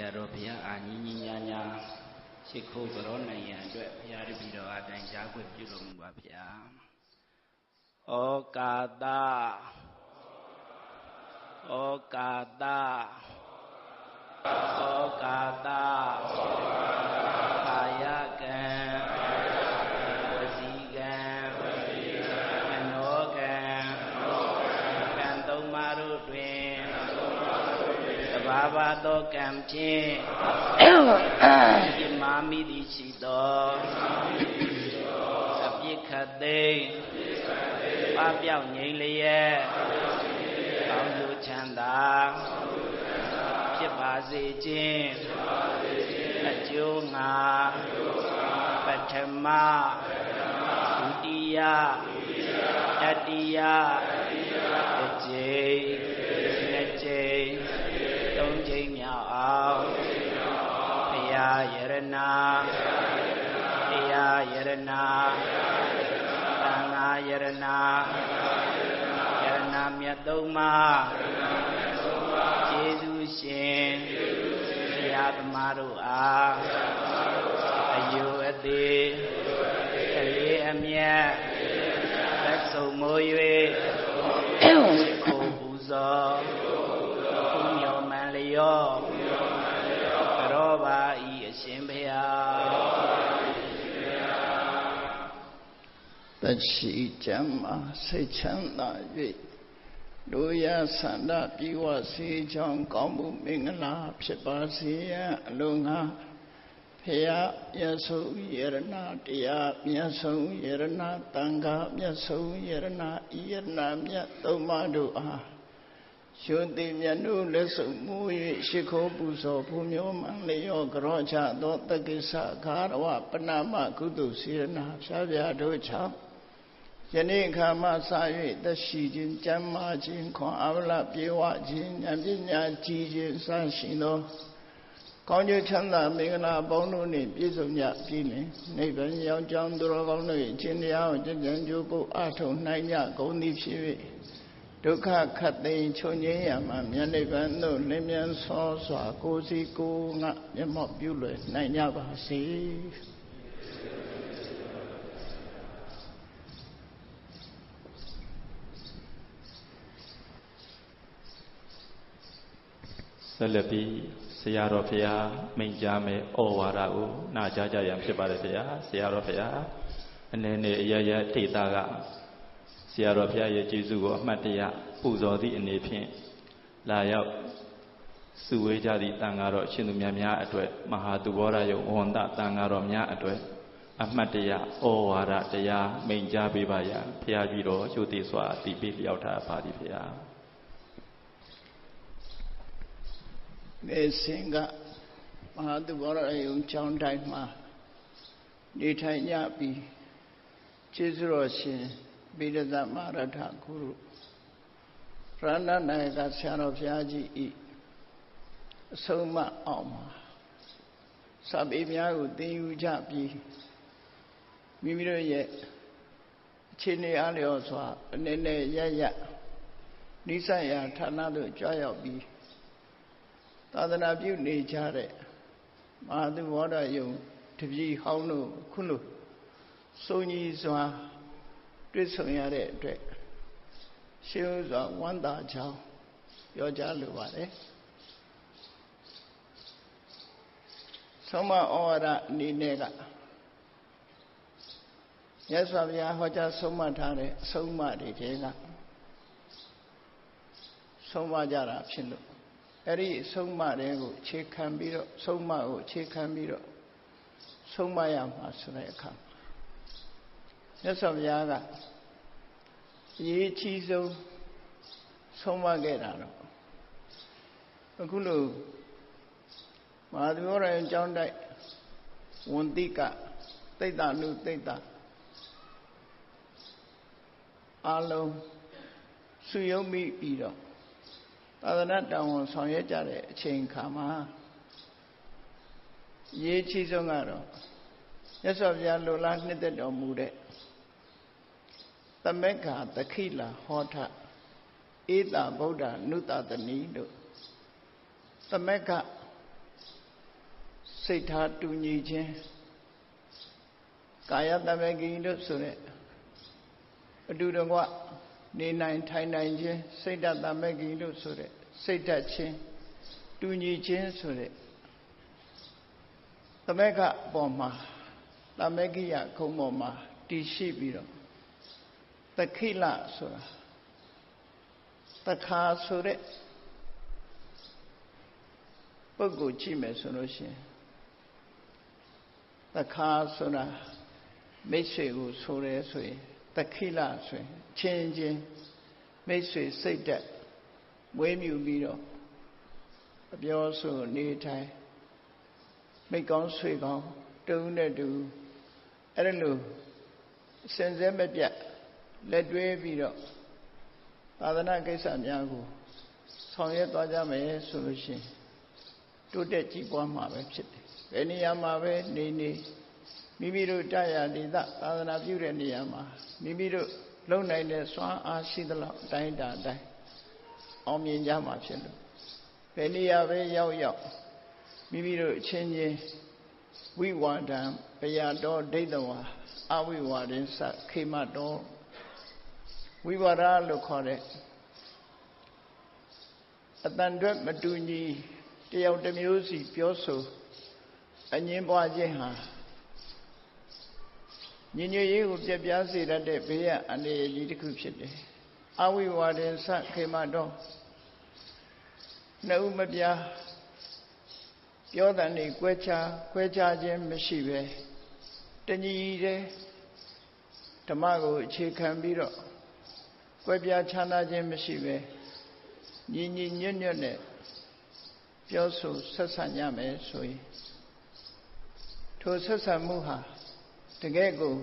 ရာတော်ဘုရားအာညီညီညာညာရှိခိုးကြောနိုင်ရန်အတွက်ဘုရားတပည့်တော်အတိုင်းကြားခွင့်ပြုတော်မူပါဗျာဩကာတဩကာတဩကာတကာ သောကံဖြင့်ပြမာမိသည်ရှိသောအပြစ်ခတ်သိမ်းပပြောက်ငြိမ်လျက်ကောင်းကျိုးချမ်းသာဖြစ်ပါစေခြင်းအကျိုးငါပထမဒုတိယတတိယတစ်ကြိမ်နှစ်ကြိမ် သုံးကြိမ်မြောက်အောင်ဘုရားယရနာဘုရားယရနာသံဃာယရနာယရနာမြတ်သုံးပါးကျေးဇူးရှင်ဘုရားသမားတို့အားအယုအသေးကလေးအမြတ်သက်ဆုံးမိုး၍ကိုပူဇော်ဘုညော မန်လျောကြောပါဤအရှင်ဘုရားတရှိကြမ်းမှာစိတ်ချမ်းသာ၍လူရဆန္ဒပြေဝစေချောင်းကောင်းမှုမင်္ဂလာဖြစ်ပါစေရန်အလုံးငါဖရာမြတ်ဆုံးယရနာတရားမြတ်ဆုံးယရနာတန်ခါမြတ်ဆုံးယရနာဤယရနာမြတ်သုံးပါးတို့အား ရှင်တိမြတ်တို့လက်ဆုံမူ၍ရှိခိုးပူဇော်ဘုမျိုးမန်လျောကြောချသောတက္ကိစ္စခါရဝပနာမကုသိုလ်စေရနာဖြားပြတို့ချောင်းယနေ့ခါမှစ၍တရှိခြင်းကျမ်းမာခြင်းခွန်အားလပြေဝခြင်းဉာဏ်ပညာကြီးခြင်းစရှိသောကောင်းကျိုးချမ်းသာမင်္ဂလာပေါင်းတို့နှင့်ပြည့်စုံကြပြီလင်နိဗ္ဗာန်ရောက်ကြောင်းသူတော်ကောင်းတို့၏ခြင်းတရားကိုကြည်ကြံကြိုးကိုအထုံနိုင်ကြကုန်သည်ဖြစ်၍ ဒုက္ခခတ်သိမ်းချုပ်ငြိမ်းရမှမြတ်နိဗ္ဗာန်သို့လင်းမြန်ဆောစွာကိုယ်စီကိုယ်ငါမျက်မှောက်ပြုလွယ်နိုင်ကြပါစေ။ဆက်လက်ပြီးဆရာတော်ဖရာမိန့်ကြားမယ်ဩဝါဒကိုနာကြားကြရန်ဖြစ်ပါတယ်ဖရာဆရာတော်ဖရာအနေနဲ့အရရထိတာကဆ ရာတော်ဖရာရဲ့ကျေးဇူးကိုအမှတ်တရပူဇော်သည့်အနေဖြင့်လာရောက်စုဝေးကြသည့်တန်ဃာတော်ရှင်သူများများအတွက်မဟာသူဘောရယုံဝန္တတန်ဃာတော်များအတွက်အမှတ်တရဩဝါဒတရားမိန့်ကြားပေးပါရန်ဖရာကြီးတော်ရုပ်သေးစွာတည်ပြီးလျောက်ထားပါသည်ဖရာနေစဉ်ကမဟာသူဘောရယုံကျောင်းတိုင်းမှာနေထိုင်ကြပြီးကျေးဇူးတော်ရှင် ဗိဒသမရထဂုရုရဏနာယကဆရာတော်ဘုရားကြီးဤအဆုံးမအောင်မှာစပေများကိုသင်ယူကြပြီးမိမိတို့ရဲ့အခြေအနေအားလျော်စွာအနေနဲ့ရရနိစ္စရာဌာနသို့ကြွရောက်ပြီးသာသနာပြုနေကြတဲ့မဟာသဘောဓယုံတပည့်ဟောင်းတို့ခုလိုစုံကြီးစွာ တွေ့ဆုံရတဲ့အတွက်ရှင်းဥစွာဝမ်းသာကြောင်းပြောကြားလိုပါတယ်ဆုံးမဩဝါဒအနေနဲ့ကမြတ်စွာဘုရားဟောကြားဆုံးမထားတဲ့အဆုံးအမတွေတဲကဆုံးမကြတာဖြစ်လို့အဲ့ဒီဆုံးမတွေကိုခြေခံပြီးတော့ဆုံးမကိုခြေခံပြီးတော့ဆုံးမရမှာဆိုတဲ့အခါ မြတ်စွာဘုရားကအရေးကြီးဆုံးဆုံးမခဲ့တာတော့အခုလို့မဟာသီဝရယကျောင်းတိုက်ဝန်တိကတိတ်တနုတိတ်တအလုံးစုယုံမိပြီးတော့သာသနာတောင်းဝန်ဆောင်ရွက်ကြတဲ့အချိန်ခါမှာရေးချီဆုံးကတော့မြတ်စွာဘုရားလိုလားနှစ်သက်တော်မူတဲ့သ မက္ခာတခိလာဟောထဧတာဗုဒ္ဓနုတတနီတို့သမက္ခစိတ်ထားတူညီခြင်းကာယတမေကိလို့ဆိုတဲ့အတူတကွနေနိုင်ထိုင်နိုင်ခြင်းစိတ်တမေကိလို့ဆိုတဲ့စိတ်ဓာတ်ချင်းတူညီခြင်းဆိုတဲ့သမက္ခပေါ်မှာတမေကိယခုံပေါ်မှာတည်ရှိပြီးတော့ သခိလဆိုတာတခါဆိုတဲ့ပုဂ္ဂိုလ်ကြည့်မယ်ဆိုလို့ရှိရင်တခါဆိုတာမိတ်ဆွေကိုဆိုရဲဆိုရင်တခိလဆိုရင်ချင်းချင်းမိတ်ဆွေစိတ်သက်မွေးမြူပြီးတော့အပြောဆိုနေထိုင်မိတ်ကောင်းဆွေကောင်းတုံးနဲ့တူအဲ့ဒါလို့စင်စဲမပြတ် လက်တွဲပြီးတော့သာသနာကိစ္စများကိုဆောင်ရွက်သွားကြမယ်ဆိုလို့ရှိရင်တိုးတက်ကြီးပွားမှာပဲဖြစ်တယ်။ဘယ်နေရာမှာပဲနေနေမိမိတို့တရားဒေသသာသနာပြုတဲ့နေရာမှာမိမိတို့လုံနိုင်တဲ့စွမ်းအားရှိသလောက်အတိုင်းတာအတိုင်းအောင်မြင်ကြမှာဖြစ်လို့ဘယ်နေရာပဲရောက်ရောက်မိမိတို့အချင်းချင်းဝိဝါဒံပယတော်ဒိဋ္ဌဝါအဝိဝါဒင်စခေမတော် ဝိဝါဒလို့ခေါ်တဲ့အတန်တွက်မတူညီတယောက်တစ်မျိုးစီပြောဆိုအငင်းပွားခြင်းဟာညညရေးကိုပြပြစေတတ်တဲ့ဘေးရအန္တရာယ်ကြီးတစ်ခုဖြစ်တယ်။အဝိဝါဒင်စခေမတော်နှုတ်မပြပြောတဲ့နေကွဲခြားခွဲခြားခြင်းမရှိပဲတညီတဲ့ဓမ္မကိုအခြေခံပြီးတော့ ကွဲပြားခြားနာခြင်းမရှိပဲညီညီညွတ်ညွတ်နဲ့ပြောဆိုဆက်ဆံကြမယ်ဆိုရင်ထိုဆက်ဆံမှုဟာတကယ်ကို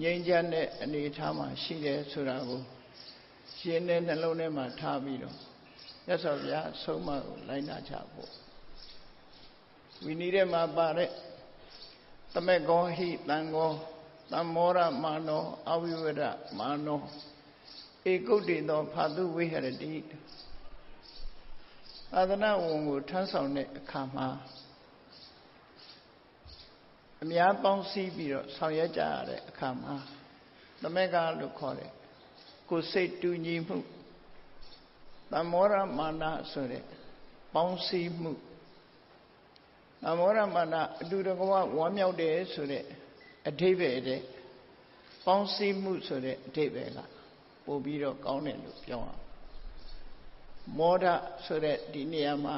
ငြိမ်းချမ်းတဲ့အနေအထားမှာရှိတယ်ဆိုတာကိုရှင်းတဲ့နှလုံးထဲမှာထားပြီးတော့ရသော်ဗျာဆုံးမကိုလိုက်နာကြဖို့ဝိနည်းထဲမှာပါတဲ့တမေကောဟိတံကောတမောရမာနောအဝိဝရမာနော ဧကုတ်တေသောဖာတုဝိဟရတိသာသနာဝန်ကိုထမ်းဆောင်တဲ့အခါမှာအများပေါင်းစည်းပြီးတော့ဆောင်ရွက်ကြရတဲ့အခါမှာသမက်ကလို့ခေါ်တယ်ကိုစိတ်တူညီမှုသမောရမာနဆိုတဲ့ပေါင်းစည်းမှုသမောရမာနအတူတကွဝမ်းမြောက်တယ်ဆိုတဲ့အဓိပ္ပာယ်တဲ့ပေါင်းစည်းမှုဆိုတဲ့အဓိပ္ပာယ်က ပို့ပြီးတော့ကောင်းတယ်လို့ပြောအောင်မောဒဆိုတဲ့ဒီနေရာမှာ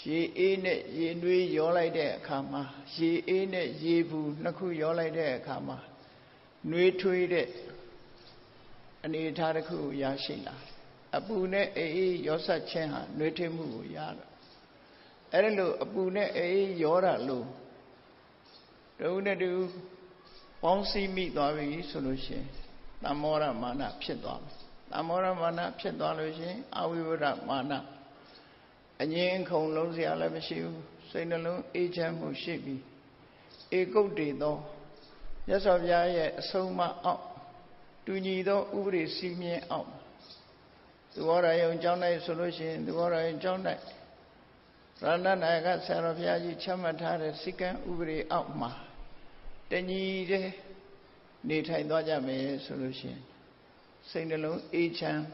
ရေအေးနဲ့ရေနွေးရောလိုက်တဲ့အခါမှာရေအေးနဲ့ရေဘူးနှစ်ခုရောလိုက်တဲ့အခါမှာနွေးထွေးတဲ့အနေအထားတစ်ခုကိုရရှိလာအပူနဲ့အေးရောဆက်ခြင်းဟာနွေးထွေးမှုကိုရတော့အဲ့ဒါလို့အပူနဲ့အေးရောတာလို့တုံးနဲ့တူပေါင်းစည်းမိသွားပြီဆိုလို့ရှိရင် သမောရမာနဖြစ်သွားမယ်သမောရမာနဖြစ်သွားလို့ရှိရင်အဝိဝရမာနအငင်းခုံလုံးစရာလည်းမရှိဘူးစိတ်နှလုံးအေးချမ်းမှုရှိပြီးဧကုတ်တေသောမြတ်စွာဘုရားရဲ့အဆုံးအမအောက်တူညီသောဥပဒေစည်းမျဉ်းအောက်သူဟောရယုံကျောင်း၌ဆိုလို့ရှိရင်သူဟောရယုံကျောင်း၌ရဏနာယကဆရာတော်ဘုရားကြီးချမှတ်ထားတဲ့စိကံဥပဒေအောက်မှာတညီတဲ့ နေထိုင်သွားကြမယ်ဆိုလို့ရှိရင်စိတ်နှလုံးအေးချမ်း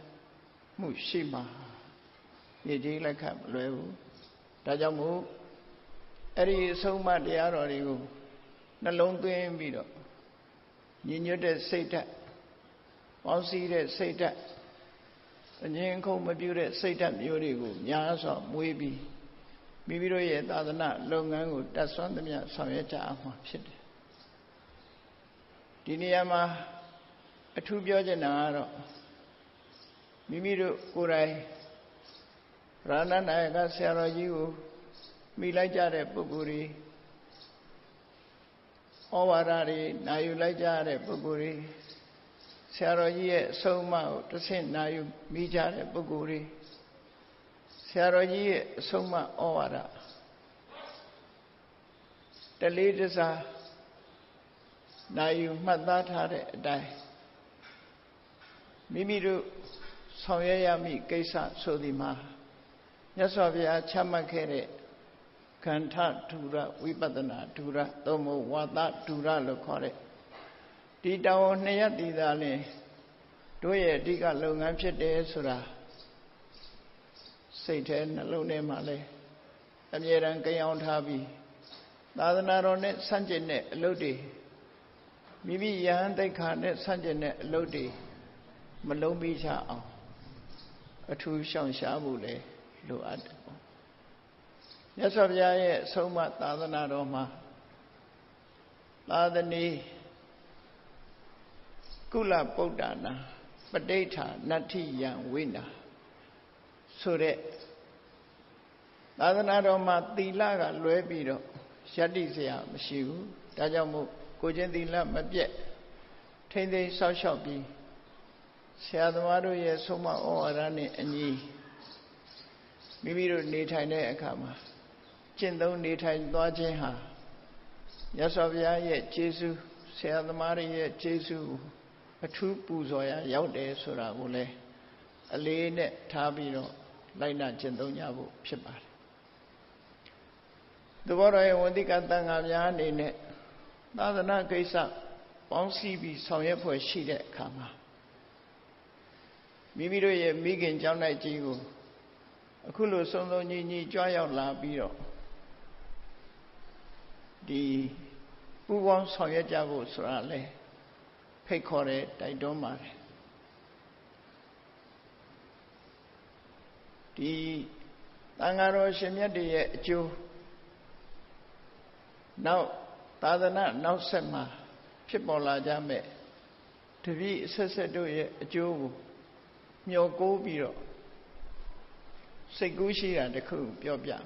မှုရှိမှာမြေကြီးလက်ခတ်မလွယ်ဘူးဒါကြောင့်မို့အဲ့ဒီအဆုံးမတရားတော်တွေကိုနှလုံးသွင်းပြီးတော့ညီညွတ်တဲ့စိတ်ဓာတ်ပေါင်းစည်းတဲ့စိတ်ဓာတ်အငြင်းခုံမပြုတဲ့စိတ်ဓာတ်မျိုးတွေကိုများစွာမွေးပြီးမိမိတို့ရဲ့သာသနာလုပ်ငန်းကိုတတ်ဆွမ်းသမျှဆောင်ရွက်ကြအောင်ဖြစ်တယ် ဒီနေရာမှာအထူးပြောချင်တာကတော့မိမိတို့ကိုယ်တိုင်ရဟန္တာယကဆရာတော်ကြီးကိုမိလိုက်ကြတဲ့ပုဂ္ဂိုလ်တွေဩဝါဒတွေနာယူလိုက်ကြတဲ့ပုဂ္ဂိုလ်တွေဆရာတော်ကြီးရဲ့အဆုံးအမကိုတစ်ဆင့်နာယူမိကြတဲ့ပုဂ္ဂိုလ်တွေဆရာတော်ကြီးရဲ့အဆုံးအမဩဝါဒတလေးတစား နာယူမှတ်သားထားတဲ့အတိုင်းမိမိတို့ဆောင်ရွက်ရမည့်ကိစ္စဆိုဒီမှာမြတ်စွာဘုရားချမှတ်ခဲ့တဲ့ခန္ဓာဒုရဝိပဿနာဒုရသို့မဟုတ်ဝါသဒုရလို့ခေါ်တဲ့ဒီတောင်းနှစ်ရက်တည်သာလင်တို့ရဲ့အဓိကလုပ်ငန်းဖြစ်တယ်ဆိုတာစိတ်ထဲနှလုံးထဲမှာလဲအမြဲတမ်းကြင်အောင်ထားပြီးသာသနာတော်နဲ့ဆန့်ကျင်တဲ့အလုပ်တွေ မိမိယဟန်တိတ်ခါနဲ့ဆန့်ကျင်တဲ့အလုပ်တွေမလုံးမိချအောင်အထူးရှောင်ရှားဖို့လဲလိုအပ်တယ်ပေါ့မြတ်စွာဘုရားရဲ့အဆုံးအမသာသနာတော်မှာသာသနီကုလပုဒ္ဒနာပဋိဋ္ဌာနတ္ထိယံဝိနာဆိုတဲ့သာသနာတော်မှာသီလကလွဲပြီးတော့ယတ္တိစရာမရှိဘူးဒါကြောင့်မို့ ကိုချင်းသီလမပြတ်ထိမ့်သိမ်းဆောက်ရှောက်ပြီးဆရာသမားတို့ရဲ့ဆုံးမဩဝါဒနဲ့အညီမိမိတို့နေထိုင်တဲ့အခါမှာကျင့်သုံးနေထိုင်သွားခြင်းဟာမြတ်စွာဘုရားရဲ့ကျေးဇူးဆရာသမားတွေရဲ့ကျေးဇူးအထူးပူဇော်ရရောက်တယ်ဆိုတာကိုလည်းအလေးနဲ့ထားပြီးတော့လိုက်နာကျင့်သုံးကြဖို့ဖြစ်ပါတယ်သဘောတော်ရဲ့ဝန္တိကတန်ခါများအနေနဲ့ သာသနာကိစ္စပေါင်းစည်းပြီးဆောင်ရွက်ဖွယ်ရှိတဲ့အခါမှာမိမိတို့ရဲ့မိခင်ကျောင်း၌ကြီးကိုအခုလိုစုံစုံညီညီကြွားရောက်လာပြီးတော့ဒီပူပေါင်းဆောင်ရွက်ကြဖို့ဆိုတာလေဖိတ်ခေါ်တဲ့တိုက်တွန်းပါတယ်ဒီတန်ဃာတော်ရှင်မြတ်တွေရဲ့အကျိုးနောက် သာသနာနောက်ဆက်မှာဖြစ်ပေါ်လာကြမဲ့တပည့်ဆက်ဆက်တို့ရဲ့အကျိုးကိုမျှော်ကိုးပြီးတော့စိတ်ကူးရှိတာတခုပြောပြမယ်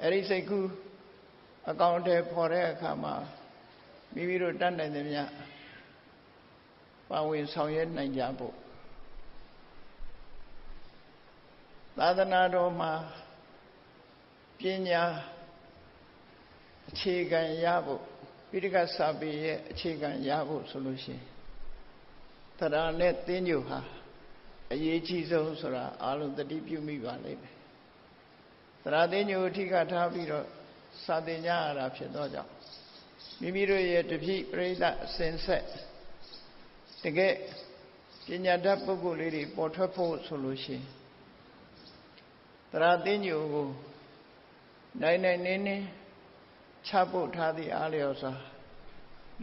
အဲ့ဒီစိတ်ကူးအကောင့်ထဲပေါ်တဲ့အခါမှာမိမိတို့တတ်နိုင်သမျှပါဝင်ဆောင်ရွက်နိုင်ကြဖို့သာသနာတော်မှာပညာ အခြေခံရဖို့ပိဋကစာပေရဲ့အခြေခံရဖို့ဆိုလို့ရှိရင်တရားနဲ့သင်္ကြန်ဟာအရေးကြီးဆုံးဆိုတာအားလုံးသတိပြုမိပါလိမ့်မယ်တရားသင်္ကြန်အထိကထားပြီးတော့စာသင်ကြရတာဖြစ်တော့ကြောင့်မိမိတို့ရဲ့တပိပြိဿအစဉ်ဆက်တကယ်ပညာတတ်ပုဂ္ဂိုလ်လေးတွေပေါ်ထွက်ဖို့ဆိုလို့ရှိရင်တရားသင်္ကြန်ကိုနိုင်နိုင်နေနေ ချပုတ်ထားသည့်အားလျော်စွာ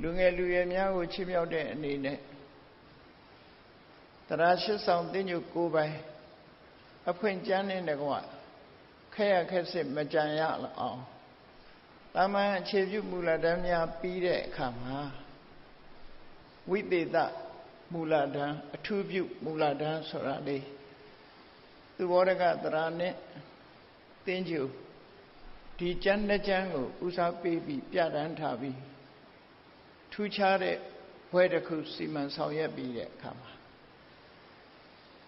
လူငယ်လူရွယ်များကိုချီးမြှောက်တဲ့အနေနဲ့တရားရှိဆောင်သင်္ကြန်ကိုပိုင်အဖွင့်ကျမ်းနဲ့တကွခက်ရခက်စစ်မကြံရအောင်တာမန်အခြေပြုမူလတန်းများပြီးတဲ့အခါမှာဝိသေသမူလတန်းအထူးပြုမူလတန်းဆိုတာလေးသူဘောရကသရာနဲ့သင်္ကြန် ဒီကျမ်းနှစ်ကျမ်းကိုဦးစားပေးပြီးပြဋ္ဌာန်းထားပြီးထူးခြားတဲ့ဘွဲတစ်ခုစီမံဆောင်ရွက်ပြီးတဲ့အခါမှာ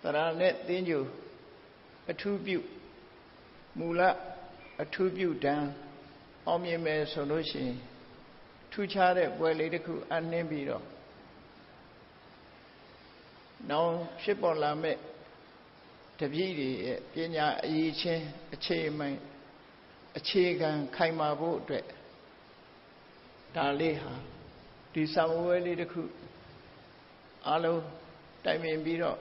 သရာနဲ့သင်္ကြန်အထူးပြုမူလအထူးပြုတန်းအောင်မြင်မယ်ဆိုလို့ရှိရင်ထူးခြားတဲ့ပွဲလေးတစ်ခုအနှင်းပြီးတော့နောင်ဖြစ်ပေါ်လာမဲ့တပည့်တွေရဲ့ပညာအရေးချင်းအခြေမိုင် အခြေခံခိုင်မာဖို့အတွက်ဒါလေးဟာဒီစာမွေးလေးတစ်ခုအလုံးတိုင်ပင်ပြီးတော့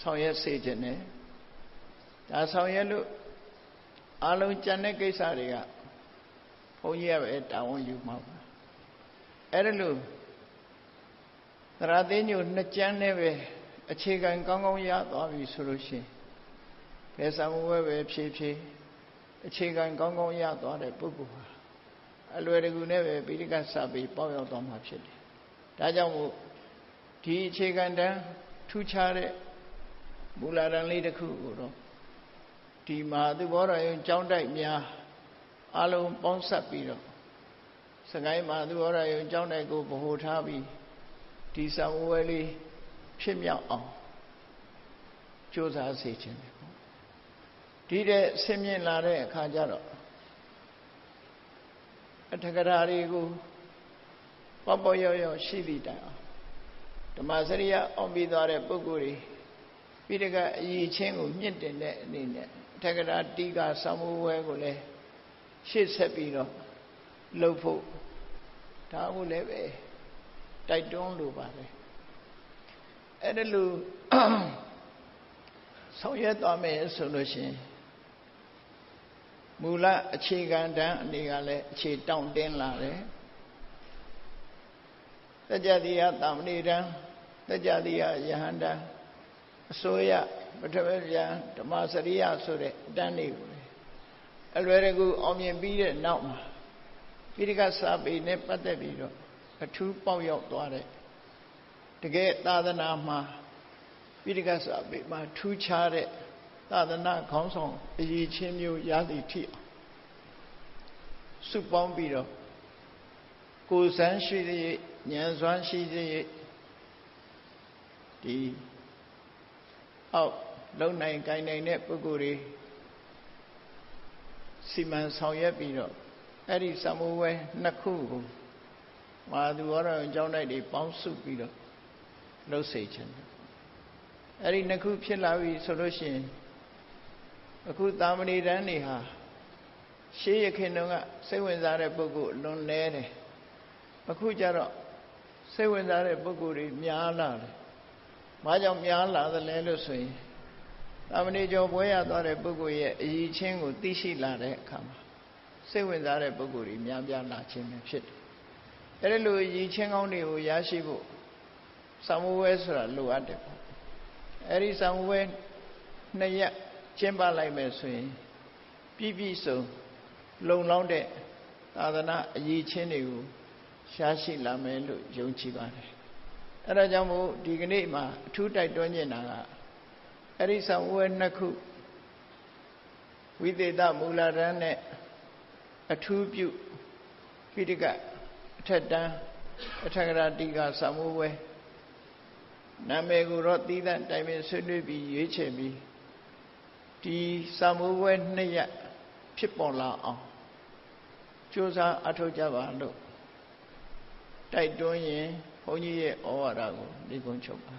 ဆောင်ရွက်စေခြင်းနဲ့ဒါဆောင်ရွက်လို့အလုံးကြံတဲ့ကိစ္စတွေကဘုန်းကြီးကပဲတာဝန်ယူမှာပါအဲ့ဒါလို့သရသိညိုနှစ်ကျမ်းနဲ့ပဲအခြေခံကောင်းကောင်းရသွားပြီဆိုလို့ရှိရင်ဘယ်စာမွေးပဲဖြည်းဖြည်း အခြေခံကောင်းကောင်းရသွားတဲ့ပုဂ္ဂိုလ်ဟာအလွယ်တကူနဲ့ပဲပိဋကစပြီးပေါက်ရောက်သွားမှာဖြစ်တယ်။ဒါကြောင့်မို့ဒီအခြေခံတန်းထူးခြားတဲ့မူလာတန်းလေးတစ်ခုကိုတော့ဒီမှာသူဘောတော်ရင်ကြောင်းတိုက်များအလုံးပေါင်းဆက်ပြီးတော့စကိုင်းမှာသူဘောတော်ရင်ကြောင်းတိုက်ကိုဗဟိုထားပြီးဒီစာဝဲလေးဖြစ်မြောက်အောင်ကြိုးစားစေခြင်းပဲ ဒီတဲ့ဆင်းမြင်လာတဲ့အခါကျတော့အထကရာတွေကိုပေါပေါရောက်ရောက်ရှိသည့်တိုင်အောင်ဓမ္မစရိယအောင်ပြီးသွားတဲ့ပုဂ္ဂိုလ်တွေပြီးတကအည်ချင်းကိုမြင့်တင်တဲ့အနေနဲ့အထကရာတိကသံဝဲကိုလည်းရှေ့ဆက်ပြီးတော့လှုပ်ဖို့ဒါကိုလည်းပဲတိုက်တွန်းလိုပါတယ်အဲ့ဒါလို့ဆောင်ရွက်သွားမယ်ဆိုလို့ရှိရင် မူလအခြေခံတန်းအနေကလည်းအခြေတောင့်တင်းလာတယ်တကြတိယတာမဏိတံတကြတိယယဟန္တာအစိုးရပထမဗျာဓမ္မစရိယဆိုတဲ့အတန်းလေးကိုအလွယ်တကူအောင်မြင်ပြီးတဲ့နောက်မှာပိဋကစာပေနဲ့ပတ်သက်ပြီးတော့အထူးပေါက်ရောက်သွားတဲ့တကယ်သာသနာမှာပိဋကစာပေမှာထူးခြားတဲ့ သာသနာခေါင်းဆောင်အရေးချင်းမျိုးရသည်ထိအောင်စုပေါင်းပြီးတော့ကိုယ်စမ်းရှိတဲ့ဉာဏ်စွမ်းရှိတဲ့ဒီအောက်လုံနိုင်ကိုင်နိုင်တဲ့ပုဂ္ဂိုလ်တွေစီမံဆောင်ရွက်ပြီးတော့အဲ့ဒီသမှုဝဲနှစ်ခုကိုမာသူဝရအကြောင်းတိုက်တွေပေါင်းစုပြီးတော့လှုပ်စေခြင်းအဲ့ဒီနှစ်ခုဖြစ်လာပြီဆိုလို့ရှိရင် အခုတာမဏေတန်းတွေဟာရှေးရခင်တုန်းကစိတ်ဝင်စားတဲ့ပုဂ္ဂိုလ်လွန်လဲတယ်အခုကျတော့စိတ်ဝင်စားတဲ့ပုဂ္ဂိုလ်တွေများလာတယ်။ဘာကြောင့်များလာသလဲလို့ဆိုရင်တာမဏေကျော်ပွဲရသွားတဲ့ပုဂ္ဂိုလ်ရဲ့အည်ချင်းကိုသိရှိလာတဲ့အခါမှာစိတ်ဝင်စားတဲ့ပုဂ္ဂိုလ်တွေများပြားလာခြင်းပဲဖြစ်တယ်။အဲဒီလိုအည်ချင်းကောင်းတွေကိုရရှိဖို့သံဝဲဆိုတာလိုအပ်တယ်ပေါ့။အဲဒီသံဝဲနှစ်ရက် ကျင်းပလိုက်မယ်ဆိုရင်ပြည့်ပြည့်စုံလုံလောက်တဲ့သာသနာအည်ချင်းတွေကိုရှားရှိလာမယ်လို့ယုံကြည်ပါတယ်အဲဒါကြောင့်မို့ဒီကနေ့မှာအထူးတိုက်တွန်းနေတာကအဲ့ဒီဆောင်ဝဲနှစ်ခုဝိသေသမူလာရန်နဲ့အထူးပြုပိဋကအထက်တန်းအထက်ကရာတိကသမဝဲနာမည်ကိုတော့သီးသန့်တိုင်ပင်ဆွေးနွေးပြီးရွေးချယ်ပြီး ဒီသမဝဲနှစ်ရက်ဖြစ်ပေါ်လာအောင်ကြိုးစားအထောက်ကြပါလို့တိုက်တွန်းရင်ဘုန်းကြီးရဲ့ဩဝါဒကိုဒီကုန်းချုပ်ပါ